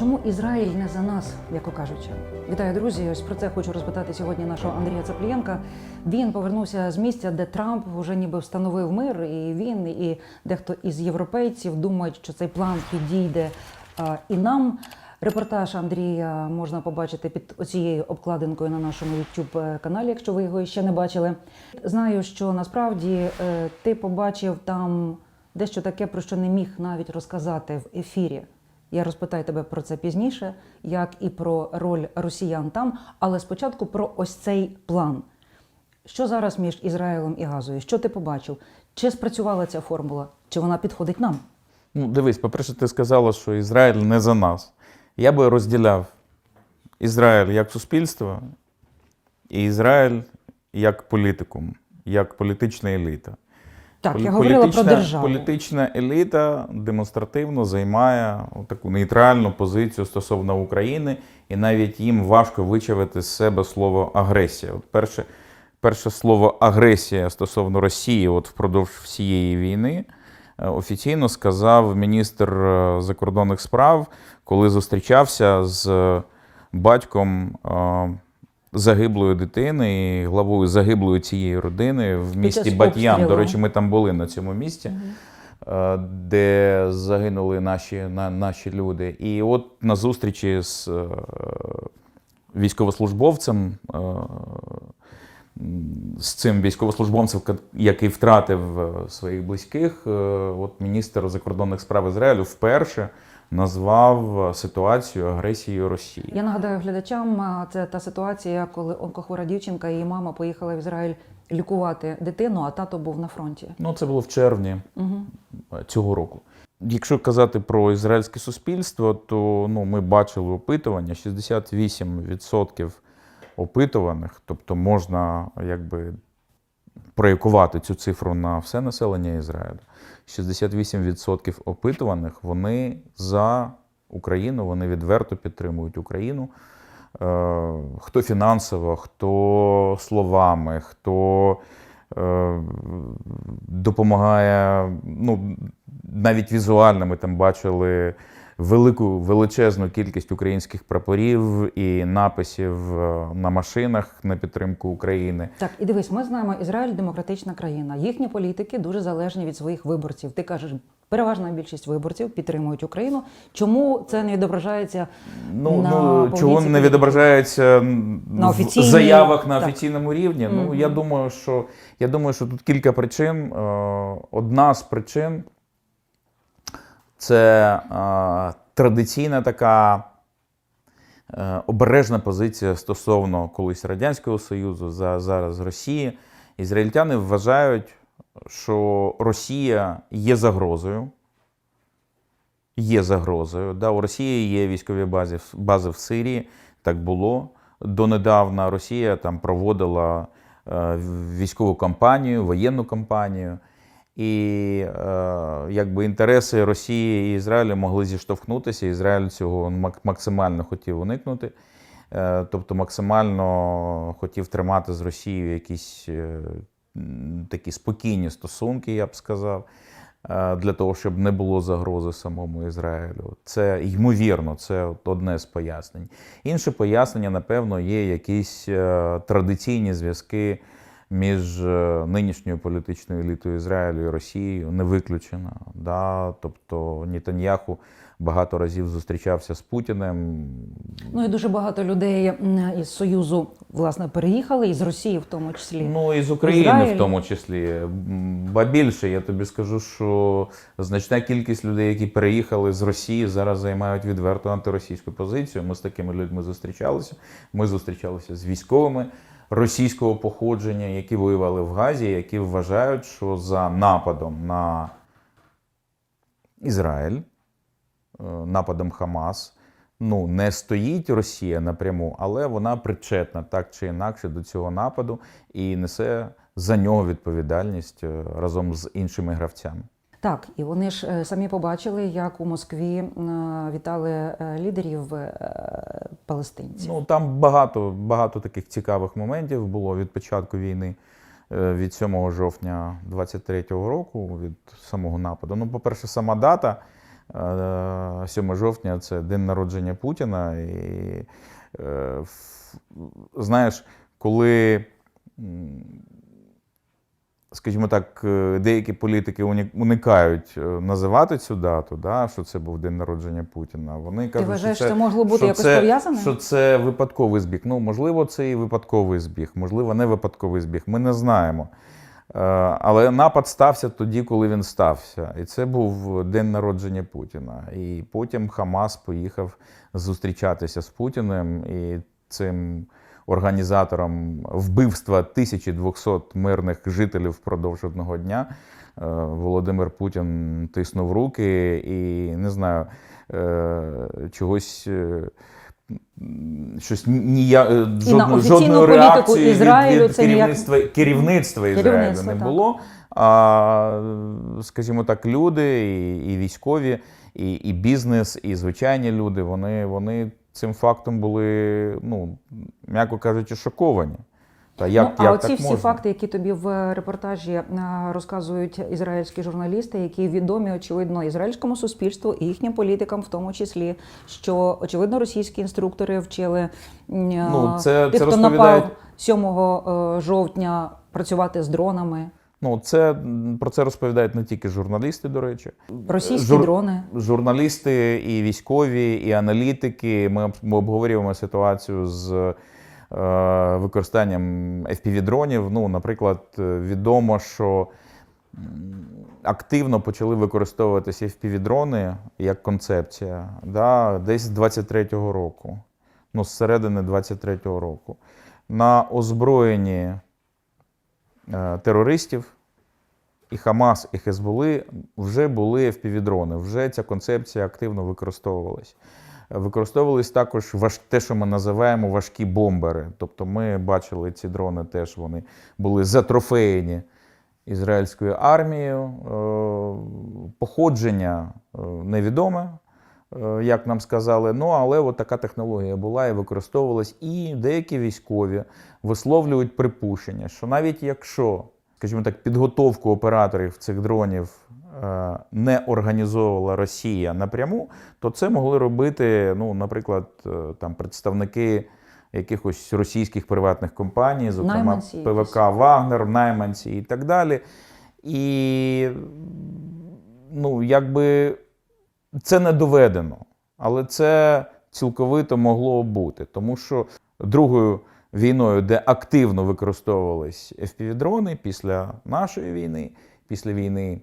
Чому Ізраїль не за нас, м'яко кажучи? Вітаю, друзі. Ось про це хочу розпитати сьогодні нашого Андрія Цаплієнка. Він повернувся з місця, де Трамп вже ніби встановив мир, і він, і дехто із європейців думають, що цей план підійде і нам. Репортаж Андрія можна побачити під оцією обкладинкою на нашому youtube каналі, якщо ви його ще не бачили. Знаю, що насправді е, ти побачив там дещо таке, про що не міг навіть розказати в ефірі. Я розпитаю тебе про це пізніше, як і про роль росіян там. Але спочатку про ось цей план. Що зараз між Ізраїлем і Газою? Що ти побачив? Чи спрацювала ця формула? Чи вона підходить нам? Ну, дивись, по-перше, ти сказала, що Ізраїль не за нас. Я би розділяв Ізраїль як суспільство і Ізраїль як політикум, як політична еліта. Так, я Полі- говорила про державу. Політична еліта демонстративно займає таку нейтральну позицію стосовно України, і навіть їм важко вичавити з себе слово агресія. От перше, перше слово агресія стосовно Росії, от впродовж всієї війни, е, офіційно сказав міністр е, закордонних справ, коли зустрічався з батьком. Загиблої дитини і главою загиблої цієї родини в місті час Бат'ян. До речі, ми там були на цьому місці, е, де загинули наші, на, наші люди. І от на зустрічі з е, військовослужбовцем, е, з цим військовослужбовцем, який втратив е, своїх близьких, е, от міністр закордонних справ Ізраїлю вперше назвав ситуацію агресією Росії. Я нагадаю глядачам, це та ситуація, коли онкохвора дівчинка і її мама поїхали в Ізраїль лікувати дитину, а тато був на фронті. Ну, це було в червні Угу. цього року. Якщо казати про ізраїльське суспільство, то ну, ми бачили опитування: 68% опитуваних, тобто можна якби проєкувати цю цифру на все населення Ізраїлю. 68% опитуваних вони за Україну, вони відверто підтримують Україну. Е, Хто фінансово, хто словами, хто е, допомагає. Ну, навіть візуально ми там бачили велику величезну кількість українських прапорів і написів е, на машинах на підтримку України. Так, і дивись, ми знаємо, Ізраїль демократична країна. Їхні політики дуже залежні від своїх виборців. Ти кажеш, переважна більшість виборців підтримують Україну. Чому це не відображається Ну, на ну чого не відображається На в заявах на так. офіційному рівні. Ну я думаю, що я думаю, що тут кілька причин. Е, Одна з причин це е, традиційна така е, обережна позиція стосовно колись Радянського Союзу, за, зараз Росії. Ізраїльтяни вважають, що Росія є загрозою. Є загрозою. Да, у Росії є військові бази, бази в Сирії. Так було. Донедавна Росія там проводила е, військову кампанію, воєнну кампанію. І е, якби інтереси Росії і Ізраїлю могли зіштовхнутися. Ізраїль цього максимально хотів уникнути. Е, тобто максимально хотів тримати з Росією якісь е, такі спокійні стосунки, я б сказав, е, для того, щоб не було загрози самому Ізраїлю. Це ймовірно, це одне з пояснень. Інше пояснення, напевно, є якісь е, традиційні зв'язки між е, нинішньою політичною елітою Ізраїлю і Росією, не виключено. Да? Тобто Нетаньяху багато разів зустрічався з Путіним. ну і дуже багато людей із Союзу власне переїхали, і з Росії в тому числі. Ну і з України Ізраїль. в тому числі. Ба більше, я тобі скажу, що значна кількість людей, які переїхали з Росії, зараз займають відверто антиросійську позицію. Ми з такими людьми зустрічалися. Ми зустрічалися з військовими російського походження, які воювали в Газі, які вважають, що за нападом на Ізраїль, е, нападом Хамас. Ну, не стоїть Росія напряму, але вона причетна так чи інакше до цього нападу і несе за нього відповідальність е, разом з іншими гравцями. Так, і вони ж е, самі побачили, як у Москві е, вітали е, лідерів палестинців. Ну там багато, багато таких цікавих моментів було від початку війни, від 7 жовтня 23-го року, від самого нападу. Ну, по-перше, сама дата Е, 7 жовтня це день народження Путіна. І, знаєш, коли, скажімо так, е, деякі політики уникають е, називати цю дату, да, що це був день народження Путіна, вони кажуть, Ти вважаєш, що це могло бути якось це- пов'язане? Що це випадковий збіг. Ну, можливо, це і випадковий збіг, можливо, не випадковий збіг. Ми не знаємо. Е, Але напад стався тоді, коли він стався. І це був день народження Путіна. І потім Хамас поїхав зустрічатися з Путіним і цим організатором вбивства 1200 мирних жителів впродовж одного дня. е, Володимир Путін тиснув руки і не знаю, е, чогось. е, Щось нія, жодно, жодної реакції Ізраїлю від, від це ніяк- керівництва, керівництва Ізраїлю Керівництва, не так. було. А, скажімо так, люди, і, і військові, і, і бізнес, і звичайні люди, вони, вони цим фактом були, ну, м'яко кажучи, шоковані. Та як, ну, а як оці так всі можна? факти, які тобі в репортажі е, розказують ізраїльські журналісти, які відомі, очевидно, ізраїльському суспільству і їхнім політикам, в тому числі, що очевидно російські інструктори вчили Ну, це- тих, це хто напав 7 е, жовтня працювати з дронами. Ну, це, про це розповідають не тільки журналісти, до речі. Російські Жур- дрони. журналісти, і військові, і аналітики. Ми, ми обговорюємо ситуацію з е, використанням FPV-дронів. Ну, наприклад, е, відомо, що активно почали використовуватися FPV-дрони як концепція да, десь з 23-го року, ну, з середини 23-го року. На озброєнні терористів і Хамас, і Хезболи вже були FPV-дрони, вже ця концепція активно використовувалась. Використовувались також важ, те, що ми називаємо важкі бомбери. Тобто ми бачили ці дрони, теж вони були затрофеєні ізраїльською армією. Е, Походження е, невідоме, е, як нам сказали. Ну, але от така технологія була і використовувалась. І деякі військові висловлюють припущення, що навіть якщо, скажімо так, підготовку операторів цих дронів е, не організовувала Росія напряму, то це могли робити, ну, наприклад, е, там представники якихось російських приватних компаній, зокрема Найманці. ПВК Вагнер, найманці і так далі. І ну, якби це не доведено, але це цілковито могло бути, тому що другою війною, де активно використовувались FPV-дрони після нашої війни, після війни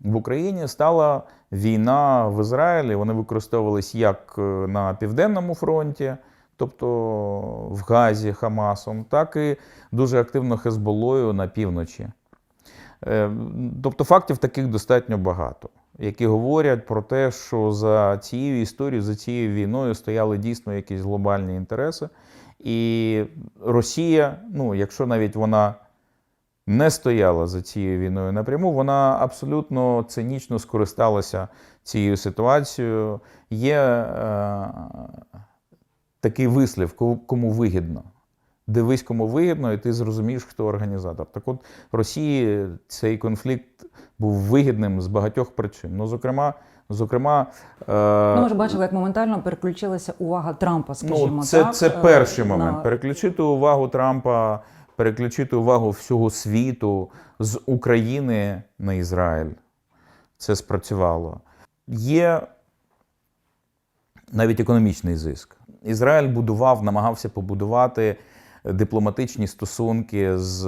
в Україні, стала війна в Ізраїлі. Вони використовувались як е, на південному фронті, тобто в Газі Хамасом, так і дуже активно Хезболою на півночі. Е, Тобто фактів таких достатньо багато, які говорять про те, що за цією історією, за цією війною стояли дійсно якісь глобальні інтереси. І Росія, ну, якщо навіть вона не стояла за цією війною напряму, вона абсолютно цинічно скористалася цією ситуацією. Є е, такий вислів, кому вигідно. Дивись, кому вигідно, і ти зрозумієш, хто організатор. Так от Росії цей конфлікт був вигідним з багатьох причин. Ну, зокрема, зокрема, е, Ну, ми ж бачили, як моментально переключилася увага Трампа, скажімо ну, це, так. це е, перший момент. на- Переключити увагу Трампа, переключити увагу всього світу з України на Ізраїль. Це спрацювало. Є навіть економічний зиск. Ізраїль будував, намагався побудувати дипломатичні стосунки з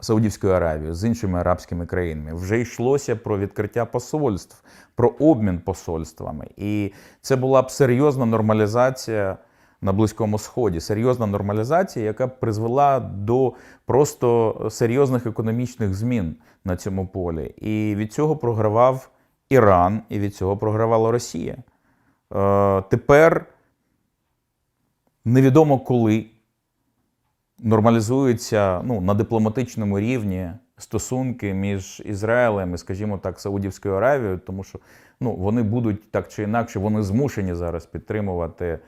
Саудівською Аравією, з іншими арабськими країнами. Вже йшлося про відкриття посольств, про обмін посольствами. І це була б серйозна нормалізація на Близькому Сході, серйозна нормалізація, яка призвела до просто серйозних економічних змін на цьому полі. І від цього програвав Іран, і від цього програвала Росія. Е, тепер невідомо коли нормалізуються ну, на дипломатичному рівні стосунки між Ізраїлем і, скажімо так, Саудівською Аравією, тому що ну, вони будуть так чи інакше, вони змушені зараз підтримувати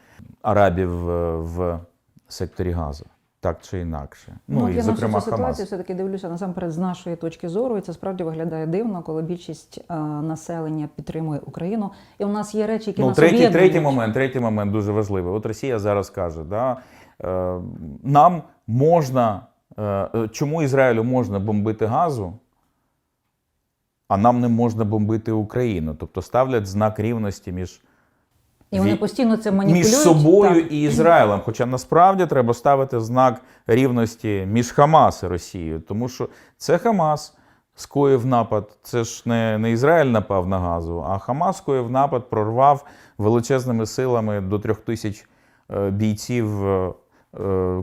арабів е, в секторі Газу. так чи інакше. Ну, Ну, і, я зокрема, всю цю Хамас. ситуацію все-таки дивлюся насамперед з нашої точки зору, і це справді виглядає дивно, коли більшість е, населення підтримує Україну. І у нас є речі, які Ну, нас третій, об'єднують. третій момент, третій момент дуже важливий. От Росія зараз каже, да, нам можна, е, е, чому Ізраїлю можна бомбити газу, а нам не можна бомбити Україну. Тобто ставлять знак рівності між, І вони постійно це маніпулюють. між собою так. і Ізраїлем. Хоча насправді треба ставити знак рівності між Хамас і Росією, тому що це Хамас. Скоїв напад, це ж не, не Ізраїль напав на газу, а Хамас скоїв напад, прорвав величезними силами до трьох тисяч е, бійців е, е,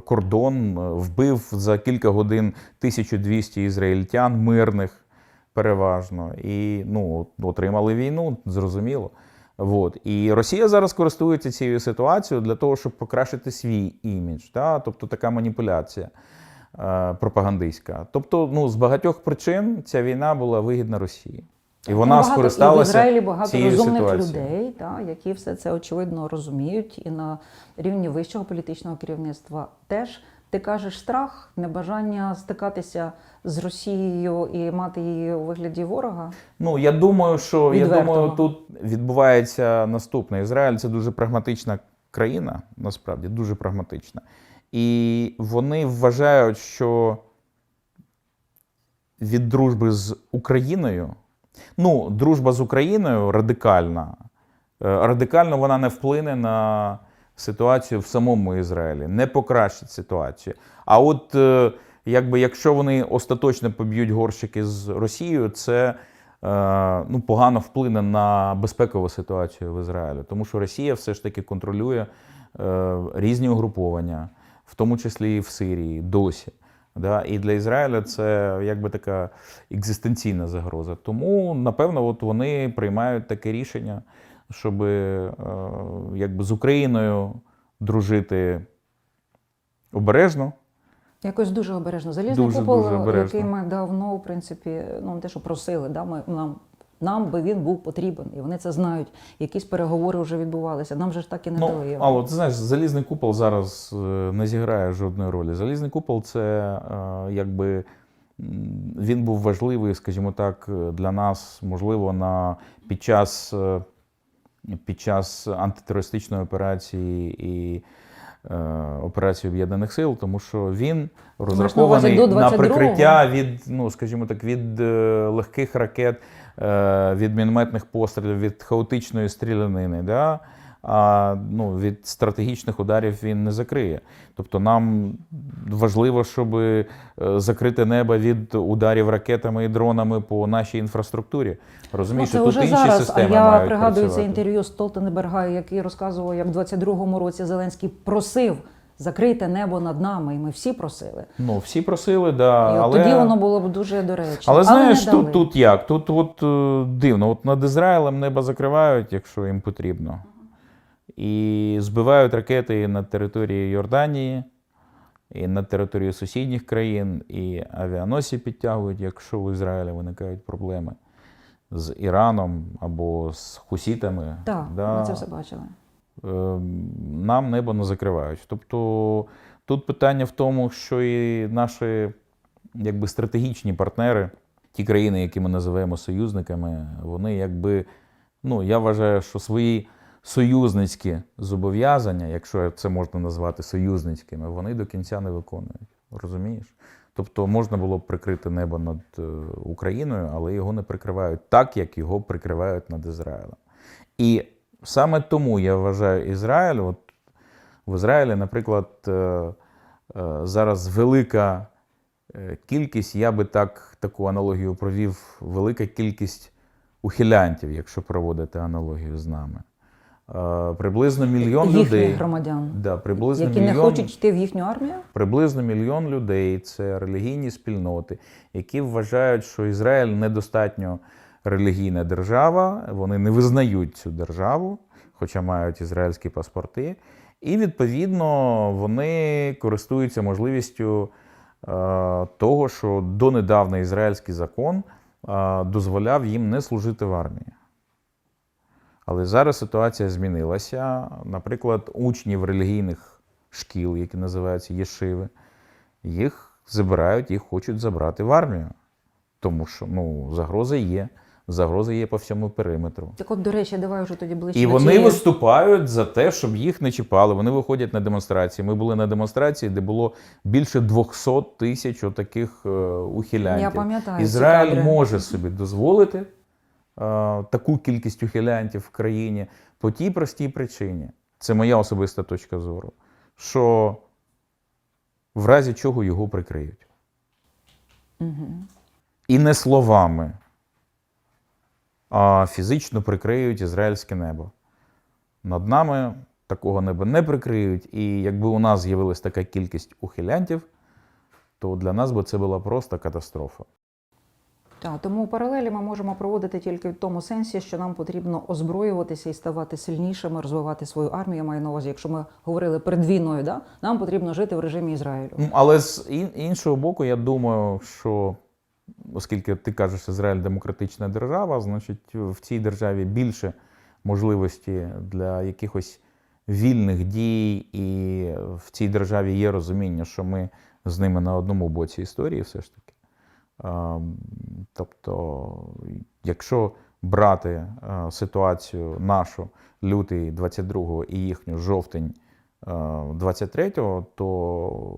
кордон, е, вбив за кілька годин 1200 ізраїльтян мирних переважно. І ну, отримали війну, зрозуміло. От. І Росія зараз користується цією ситуацією для того, щоб покращити свій імідж. Да? Тобто така маніпуляція е, пропагандистська. Тобто, ну, з багатьох причин ця війна була вигідна Росії. І вона багато- і в Ізраїлі багато цією розумних ситуацією. людей, та, які все це очевидно розуміють, і на рівні вищого політичного керівництва теж. Ти кажеш страх, небажання стикатися з Росією і мати її у вигляді ворога. Ну, я думаю, що я думаю, тут відбувається наступне. Ізраїль це дуже прагматична країна, насправді дуже прагматична. І вони вважають, що від дружби з Україною, ну, дружба з Україною радикальна. Е, Радикально вона не вплине на ситуацію в самому Ізраїлі, не покращить ситуацію. А от е, якби якщо вони остаточно поб'ють горщики з Росією, це е, ну, погано вплине на безпекову ситуацію в Ізраїлі, тому що Росія все ж таки контролює різні угруповання, в тому числі і в Сирії, досі. Да? І для Ізраїля це якби така екзистенційна загроза. Тому, напевно, от вони приймають таке рішення, щоб е, якби з Україною дружити обережно. Якось дуже обережно. Залізний Дуже, купол, дуже обережно. який ми давно, в принципі, ну не те, що просили, да, ми, нам, нам би він був потрібен, і вони це знають. Якісь переговори вже відбувалися. Нам же ж так і не Ну, дали його. але ти знаєш, залізний купол зараз е, не зіграє жодної ролі. Залізний купол це е, якби він був важливий, скажімо так, для нас, можливо, на під час, е, під час антитерористичної операції і е, операції Об'єднаних Сил, тому що він розрахований на прикриття від, ну скажімо так, від е, легких ракет, е, від мінометних пострілів, від хаотичної стрілянини. Да? А ну, від стратегічних ударів він не закриє. Тобто нам важливо, щоб е, закрити небо від ударів ракетами і дронами по нашій інфраструктурі. Розумієш, Ну, тут вже інші зараз. А системи я мають пригадую це інтерв'ю Столтенберга, який розказував, як в 22-му році Зеленський просив закрити небо над нами, і ми всі просили. Ну, всі просили, да, І от але... тоді воно було б дуже доречно. Але знаєш, не дали. тут, тут як? Тут от е, дивно, от над Ізраїлем небо закривають, якщо їм потрібно. І збивають ракети над територією Йорданії, і над територією сусідніх країн, і авіаносці підтягують, якщо в Ізраїлі виникають проблеми з Іраном або з хусітами. Так, да, ми це все бачили. Е, нам небо не закривають. Тобто тут питання в тому, що і наші якби, стратегічні партнери, ті країни, які ми називаємо союзниками, вони якби, ну, я вважаю, що свої союзницькі зобов'язання, якщо це можна назвати союзницькими, вони до кінця не виконують. Розумієш? Тобто можна було б прикрити небо над е, Україною, але його не прикривають так, як його прикривають над Ізраїлем. І саме тому я вважаю Ізраїль, от в Ізраїлі, наприклад, е, е, зараз велика е, кількість, я би так таку аналогію провів, велика кількість ухилянтів, якщо проводити аналогію з нами. Приблизно мільйон Їхніх людей. громадян, Да, приблизно які мільйон, не хочуть йти в їхню армію. Приблизно мільйон людей це релігійні спільноти, які вважають, що Ізраїль недостатньо релігійна держава, вони не визнають цю державу, хоча мають ізраїльські паспорти. І відповідно вони користуються можливістю е, того, що донедавна ізраїльський закон е, дозволяв їм не служити в армії. Але зараз ситуація змінилася. Наприклад, учнів релігійних шкіл, які називаються єшиви, їх забирають, їх хочуть забрати в армію. Тому що ну, загроза є. Загроза є по всьому периметру. Так от, до речі, давай вже тоді ближче. І вони цієї- виступають за те, щоб їх не чіпали. Вони виходять на демонстрації. Ми були на демонстрації, де було більше 200 тисяч таких е, ухилянтів. Я пам'ятаю ці Ізраїль кадри. може собі дозволити е, таку кількість ухилянтів в країні по тій простій причині. Це моя особиста точка зору. Що в разі чого його прикриють. І не словами, фізично прикриють ізраїльське небо. Над нами такого неба не прикриють. І якби у нас з'явилась така кількість ухилянтів, то для нас би це була просто катастрофа. Так, тому паралелі ми можемо проводити тільки в тому сенсі, що нам потрібно озброюватися і ставати сильнішими, розвивати свою армію. Я маю на увазі, якщо ми говорили перед війною, да? нам потрібно жити в режимі Ізраїлю. Але з іншого боку, я думаю, що оскільки ти кажеш, Ізраїль демократична держава, значить в цій державі більше можливості для якихось вільних дій, і в цій державі є розуміння, що ми з ними на одному боці історії, все ж таки. Тобто, якщо брати ситуацію нашу лютий 22-го і їхню жовтень 23-го, то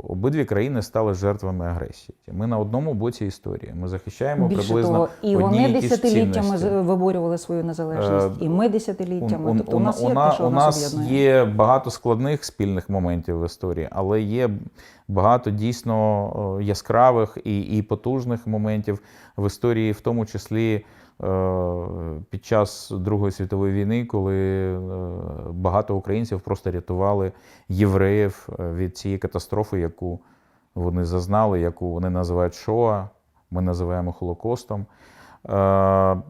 обидві країни стали жертвами агресії. Ми на одному боці історії. Ми захищаємо Більше приблизно того, і одні вони десятиліттями виборювали свою незалежність, Е, і ми десятиліттями. У, тобто у, у нас є те, що у нас є багато складних спільних моментів в історії, але є багато дійсно е, яскравих і, і потужних моментів в історії, в тому числі е, під час Другої світової війни, коли е, багато українців просто рятували євреїв е, від цієї катастрофи, яку вони зазнали, яку вони називають Шоа, ми називаємо Холокостом. Е,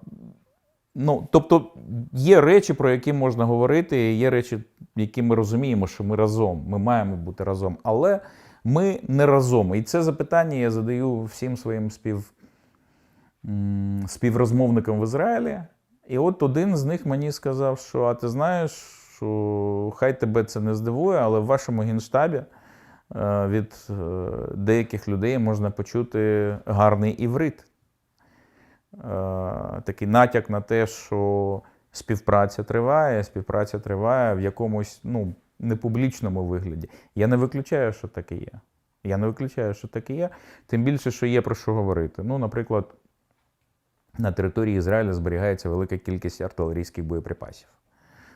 Ну, тобто є речі, про які можна говорити, є речі, які ми розуміємо, що ми разом, ми маємо бути разом, але ми не разом. І це запитання я задаю всім своїм спів, м, співрозмовникам в Ізраїлі. І от один з них мені сказав, що а ти знаєш, що хай тебе це не здивує, але в вашому генштабі е, від е, деяких людей можна почути гарний іврит. Е, такий натяк на те, що співпраця триває, співпраця триває в якомусь ну, непублічному вигляді. Я не виключаю, що таке є. Я не виключаю, що таке є. Тим більше, що є про що говорити. Ну, наприклад, на території Ізраїля зберігається велика кількість артилерійських боєприпасів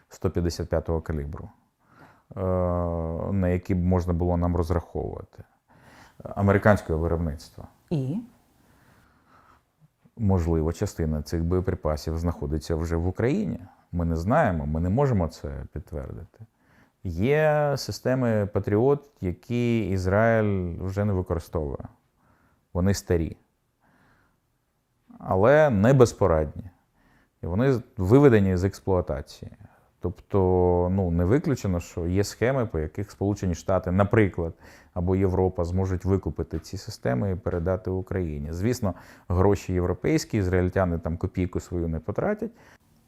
155-го калібру, е, на які б можна було нам розраховувати. Американського виробництва. І Можливо, частина цих боєприпасів знаходиться вже в Україні. Ми не знаємо, ми не можемо це підтвердити. Є системи Патріот, які Ізраїль вже не використовує. Вони старі, але не безпорадні. І вони виведені з експлуатації. Тобто, ну, не виключено, що є схеми, по яких Сполучені Штати, наприклад, або Європа зможуть викупити ці системи і передати Україні. Звісно, гроші європейські, ізраїльтяни там копійку свою не потратять.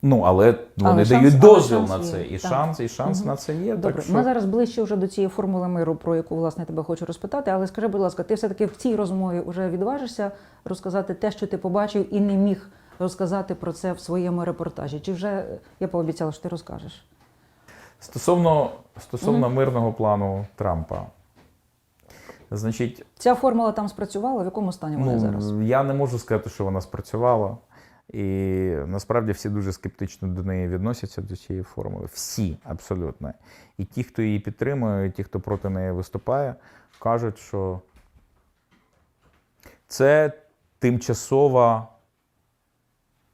Ну, але вони шанс- дають але дозвіл шанс на є, це. І так. шанс, і шанс Мгм. на це є. добре, так що... ми зараз ближче вже до цієї формули миру, про яку власне тебе хочу розпитати. Але скажи, будь ласка, ти все-таки в цій розмові вже відважишся розказати те, що ти побачив, і не міг розказати про це в своєму репортажі? Чи вже я пообіцяла, що ти розкажеш? Стосовно, стосовно мирного плану Трампа. Значить, Ця формула там спрацювала, в якому стані вона Ну, зараз? я не можу сказати, що вона спрацювала. І насправді всі дуже скептично до неї відносяться до цієї формули. Всі абсолютно. І ті, хто її підтримує, і ті, хто проти неї виступає, кажуть, що це тимчасова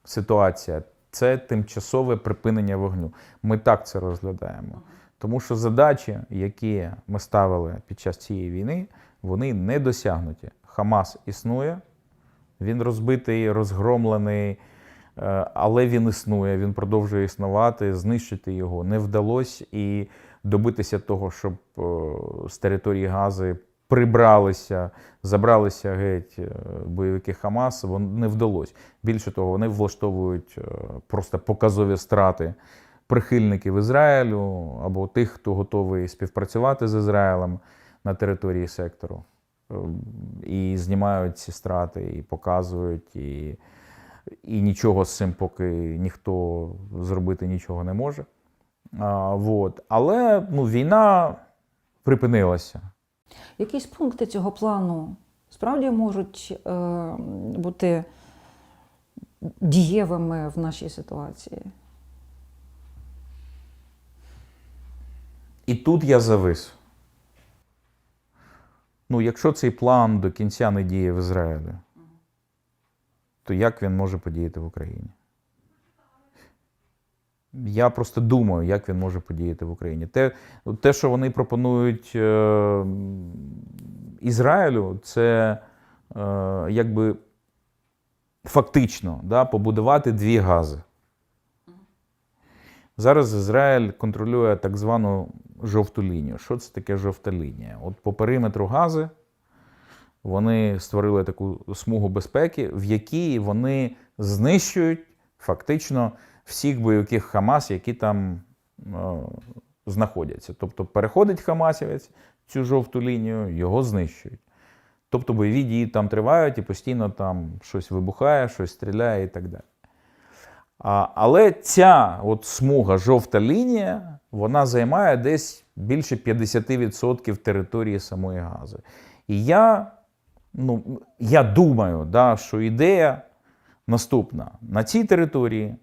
ситуація, це тимчасове припинення вогню. Ми так це розглядаємо. Тому що задачі, які ми ставили під час цієї війни, вони не досягнуті. Хамас існує, він розбитий, розгромлений, е, але він існує, він продовжує існувати, знищити його не вдалося і добитися того, щоб е, з території Гази прибралися, забралися геть е, бойовики Хамас, вон- не вдалося. Більше того, вони влаштовують просто показові страти прихильників Ізраїлю або тих, хто готовий співпрацювати з Ізраїлем на території сектору. Е, і знімають ці страти, і показують, і, і нічого з цим поки ніхто зробити нічого не може. А, вот. Але ну, війна припинилася. Якісь пункти цього плану справді можуть е, бути дієвими в нашій ситуації? І тут я завис. Ну, якщо цей план до кінця не діє в Ізраїлі, то як він може подіяти в Україні? Я просто думаю, як він може подіяти в Україні. Те, те що вони пропонують е, Ізраїлю, це е, якби фактично да, побудувати дві гази. Зараз Ізраїль контролює так звану жовту лінію. Що це таке жовта лінія? От по периметру гази вони створили таку смугу безпеки, в якій вони знищують фактично всіх бойовиків Хамас, які там е, знаходяться. Тобто переходить Хамасівець цю жовту лінію, його знищують. Тобто бойові дії там тривають і постійно там щось вибухає, щось стріляє і так далі. Але ця от смуга, жовта лінія, вона займає десь більше 50% території самої Гази. І я, ну, я думаю, да, що ідея наступна: на цій території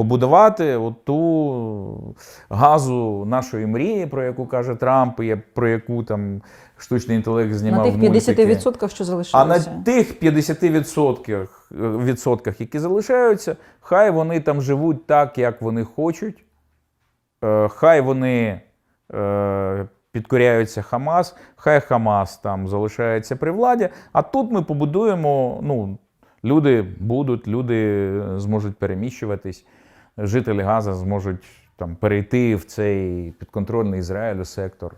побудувати оту газу нашої мрії, про яку каже Трамп, і про яку там штучний інтелект знімав На тих 50%, що А на тих 50% відсотках, які залишаються, хай вони там живуть так, як вони хочуть. Е, Хай вони е, підкоряються Хамас, хай Хамас там залишається при владі. А тут ми побудуємо, ну, люди будуть, люди зможуть переміщуватись, жителі Газа зможуть там перейти в цей підконтрольний Ізраїлю сектор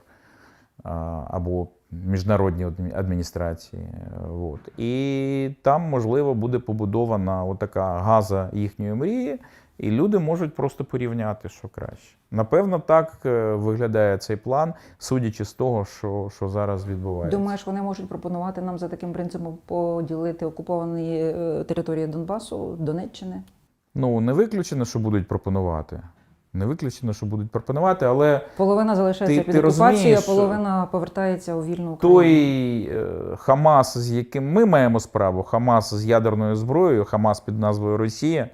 або міжнародні адміністрації. От. І там, можливо, буде побудована отака газа їхньої мрії, і люди можуть просто порівняти, що краще. Напевно, так е, виглядає цей план, судячи з того, що, що зараз відбувається. Думаєш, вони можуть пропонувати нам за таким принципом поділити окуповані е, території Донбасу, Донеччини? Ну, не виключено, що будуть пропонувати. Не виключено, що будуть пропонувати, але Половина залишається Ти- під ти окупацією, а половина повертається у вільну Україну. той е, Хамас, з яким ми маємо справу, Хамас з ядерною зброєю, Хамас під назвою Росія,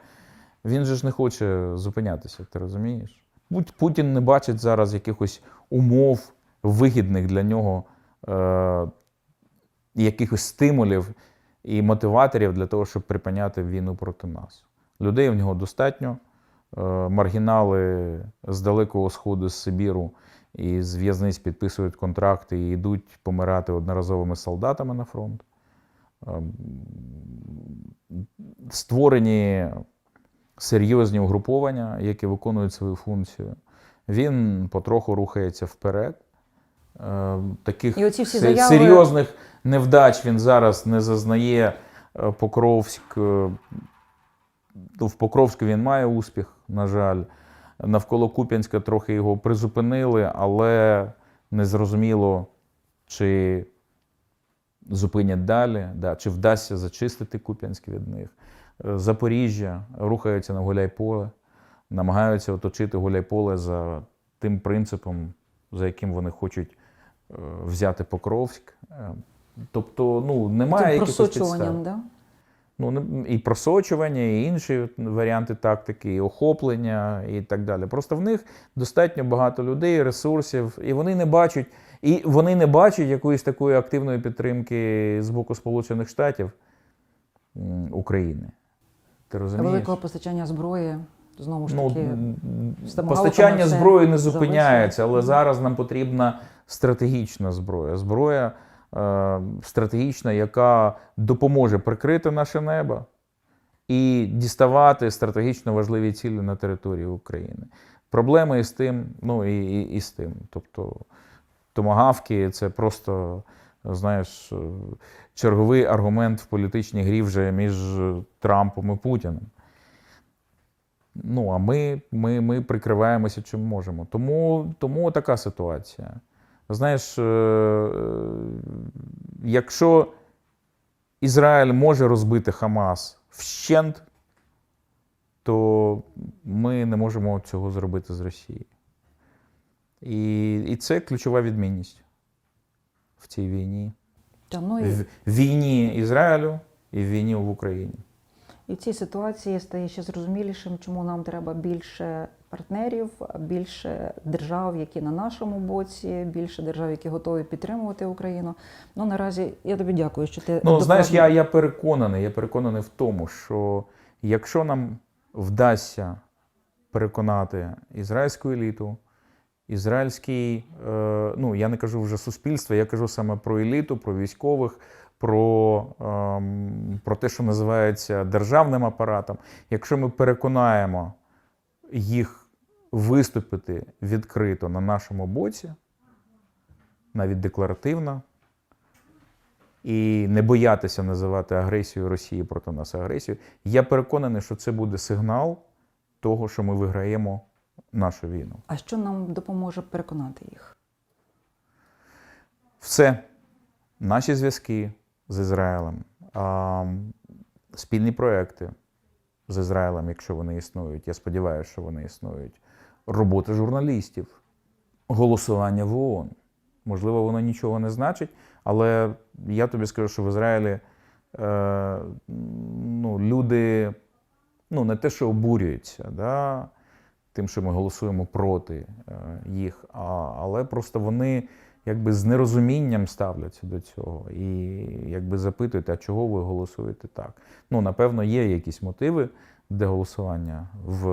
він же ж не хоче зупинятися, ти розумієш? Пут- Путін не бачить зараз якихось умов, вигідних для нього, е, якихось стимулів і мотиваторів для того, щоб припиняти війну проти нас. Людей в нього достатньо. Е, Маргінали з Далекого Сходу, з Сибіру і з в'язниць підписують контракти і йдуть помирати одноразовими солдатами на фронт. Ем, Створені серйозні угруповання, які виконують свою функцію. Він потроху рухається вперед. Е, Таких І заяви- серйозних невдач він зараз не зазнає. Е, Покровськ. Ну, В Покровську він має успіх, на жаль. Навколо Куп'янська трохи його призупинили, але незрозуміло, чи зупинять далі, да, чи вдасться зачистити Куп'янськ від них. Е, Запоріжжя рухаються на Гуляйполе, намагаються оточити Гуляйполе за тим принципом, за яким вони хочуть е, взяти Покровськ. Е, Тобто, ну, немає якихось підстав. да? Ну, і просочування, і інші варіанти тактики, і охоплення, і так далі. Просто в них достатньо багато людей, ресурсів, і вони не бачать, і вони не бачать якоїсь такої активної підтримки з боку Сполучених Штатів України. Ти розумієш? великого постачання зброї. Знову ж Ну, таки, томагавками постачання зброї не зупиняється, але зараз нам потрібна стратегічна зброя. Зброя стратегічна, яка допоможе прикрити наше небо і діставати стратегічно важливі цілі на території України. Проблеми із тим, ну і, і, і з тим. Тобто томагавки це просто, знаєш, е, черговий аргумент в політичній грі вже між Трампом і Путіним. Ну, а ми, ми, ми прикриваємося чим можемо. Тому, тому така ситуація. Знаєш, е, е, якщо Ізраїль може розбити Хамас вщент, то ми не можемо цього зробити з Росією. І, і це ключова відмінність в цій війні. Та, ну, і, В війні Ізраїлю і в війні в Україні. і в цій ситуації стає ще зрозумілішим, чому нам треба більше партнерів, більше держав, які на нашому боці, більше держав, які готові підтримувати Україну. Ну наразі я тобі дякую, що ти Ну, знаєш, я, я переконаний, я переконаний в тому, що якщо нам вдасться переконати ізраїльську еліту, ізраїльський, е, ну я не кажу вже суспільство, я кажу саме про еліту, про військових, про, ем, про те, що називається державним апаратом. Якщо ми переконаємо їх виступити відкрито на нашому боці, навіть декларативно, і не боятися називати агресію Росії проти нас агресією. Я переконаний, що це буде сигнал того, що ми виграємо нашу війну. А що нам допоможе переконати їх? Все. Наші зв'язки з Ізраїлем, спільні проекти з Ізраїлем, якщо вони існують. Я сподіваюся, що вони існують. Робота журналістів, голосування в ООН. Можливо, воно нічого не значить, але я тобі скажу, що в Ізраїлі е, ну, люди ну, не те, що обурюються, да, тим, що ми голосуємо проти е, їх, а, але просто вони якби з нерозумінням ставляться до цього і якби запитують, а чого ви голосуєте так? Ну, напевно, є якісь мотиви для голосування в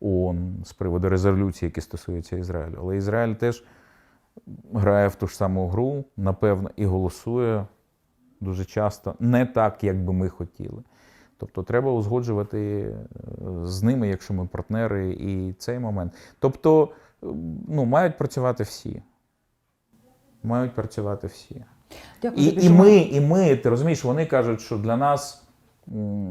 ООН з приводу резолюції, які стосуються Ізраїлю. Але Ізраїль теж грає в ту ж саму гру, напевно, і голосує дуже часто не так, як би ми хотіли. Тобто треба узгоджувати е, з ними, якщо ми партнери, і цей момент. Тобто, е, ну, мають працювати всі. Мають працювати всі. Дякую І, і ми, і ми, ти розумієш, вони кажуть, що для нас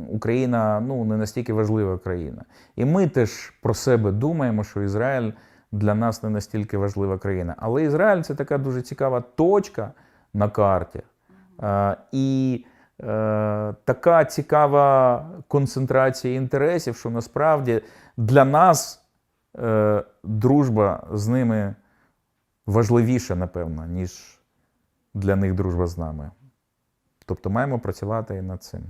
Україна ну, не настільки важлива країна. І ми теж про себе думаємо, що Ізраїль для нас не настільки важлива країна. Але Ізраїль це така дуже цікава точка на карті. І е, така цікава концентрація інтересів, що насправді для нас е, дружба з ними важливіша, напевно, ніж для них дружба з нами. Тобто маємо працювати і над цим.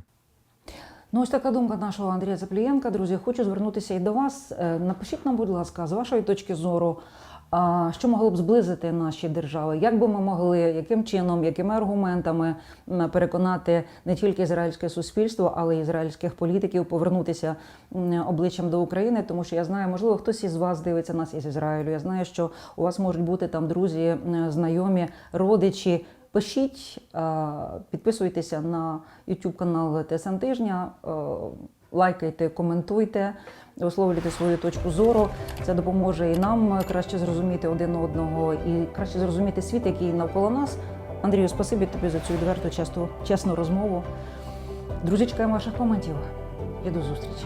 Ну, ось така думка нашого Андрія Заплієнка. Друзі, хочу звернутися і до вас. Е, Напишіть нам, будь ласка, з вашої точки зору, що могло б зблизити наші держави? Як би ми могли, яким чином, якими аргументами переконати не тільки ізраїльське суспільство, але й ізраїльських політиків повернутися обличчям до України? Тому що я знаю, можливо, хтось із вас дивиться нас із Ізраїлю. Я знаю, що у вас можуть бути там друзі, знайомі, родичі. Пишіть, підписуйтеся на YouTube канал ТСН Тижня, лайкайте, коментуйте, висловлюйте свою точку зору. Це допоможе і нам краще зрозуміти один одного і краще зрозуміти світ, який навколо нас. Андрію, спасибі тобі за цю відверту, чесну, чесну розмову. Друзі, чекаємо ваших коментів і до зустрічі.